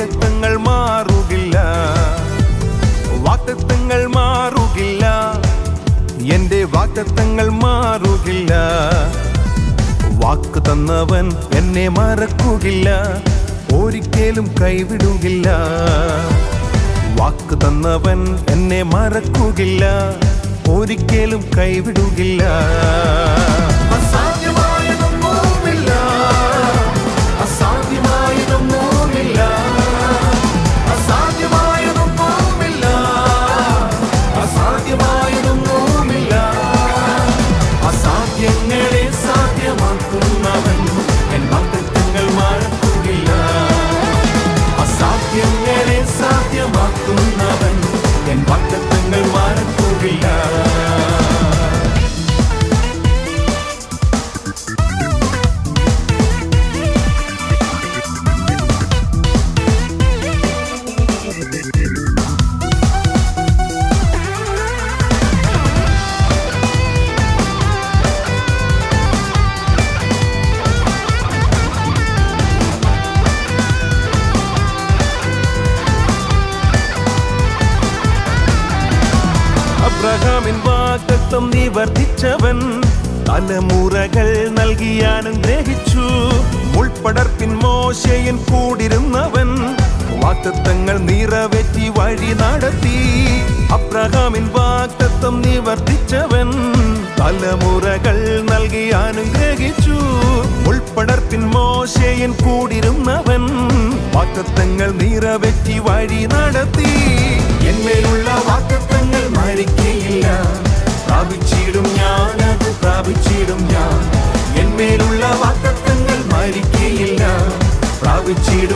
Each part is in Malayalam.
വാക്തത്വങ്ങൾ മാറുകില്ല. വാക്തത്വങ്ങൾ മാറുകില്ല. എന്റെ വാക്തത്വങ്ങൾ മാറുകില്ല. വാക്ക് തന്നവൻ എന്നെ മറക്കുകില്ല. ഒരിക്കലും കൈവിടുകില്ല. വാക്ക് തന്നവൻ എന്നെ മറക്കുകില്ല. ഒരിക്കലും കൈവിടുകില്ല. അബ്രഹാമിൻ വാഗ്ദത്വം നിവർത്തിച്ചവൻ തലമുറകൾ നൽകി അനുഗ്രഹിച്ചു മുൾപ്പടർപ്പിൻ മോശയൻ കൂടിരുന്നവൻ. വാക്തത്വങ്ങൾ നിറവേറ്റി വഴി നടത്തി. അബ്രഹാമിൻ വാക്തത്വം നിവർത്തിച്ചവൻ തലമുറകൾ നൽകി അനുഗ്രഹിച്ചു ഉൾപ്പടർപ്പിൻ മോശയൻ കൂടിരുന്നവൻ. വാക്തത്വങ്ങൾ നിറവേറ്റി വഴി നടത്തി. എന്മേലുള്ള വാക്തത്വങ്ങൾ മരിക്കയില്ല പ്രാപിച്ചിടും ഞാൻ അത് പ്രാപിച്ചിടും ഞാൻ. എന്മേലുള്ള വാക്തത്വങ്ങൾ മരിക്കയില്ല. പ്രാപിച്ചിടും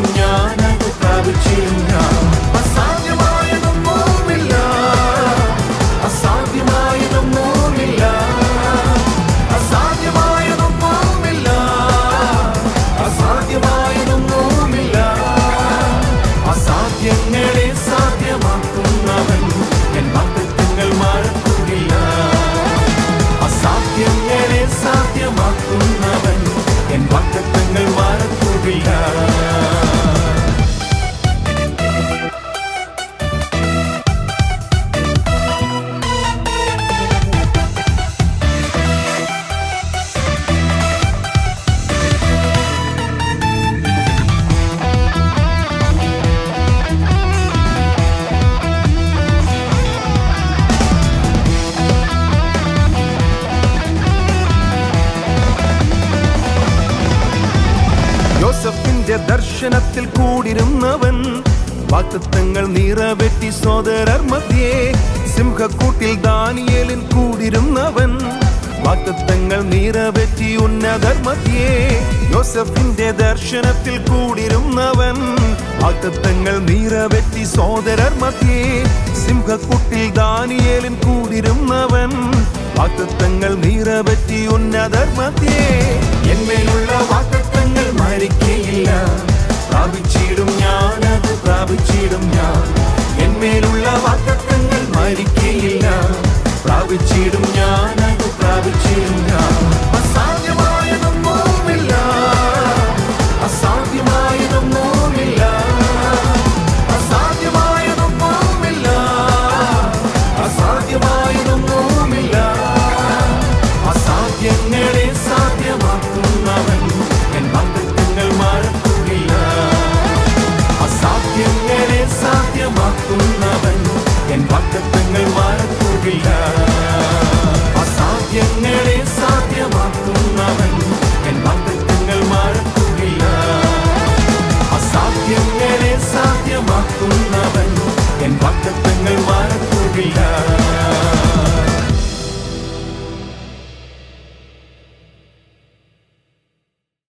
യോസഫിന്റെ ദർശനത്തിൽ കൂടിരുന്നവൻ വാക്തത്വങ്ങൾ നിറവേറ്റി സോദരർ മധ്യേ സിംഹക്കൂട്ടിൽ ദാനിയേലിൻ കൂടിരുന്നവൻ വാക്തത്വങ്ങൾ നിറവേറ്റി ഉന്നതർ മധ്യേ യോസഫിന്റെ ദർശനത്തിൽ കൂടിരുന്നവൻ വാക്തത്വങ്ങൾ നിറവേറ്റി സോദരർ മധ്യേ സിംഹക്കൂട്ടിൽ ദാനിയേലിൻ കൂടിരുന്നവൻ വാക്തത്വങ്ങൾ നിറവേറ്റി ഉന്നതർ മധ്യേ. പ്രാപിച്ചിടും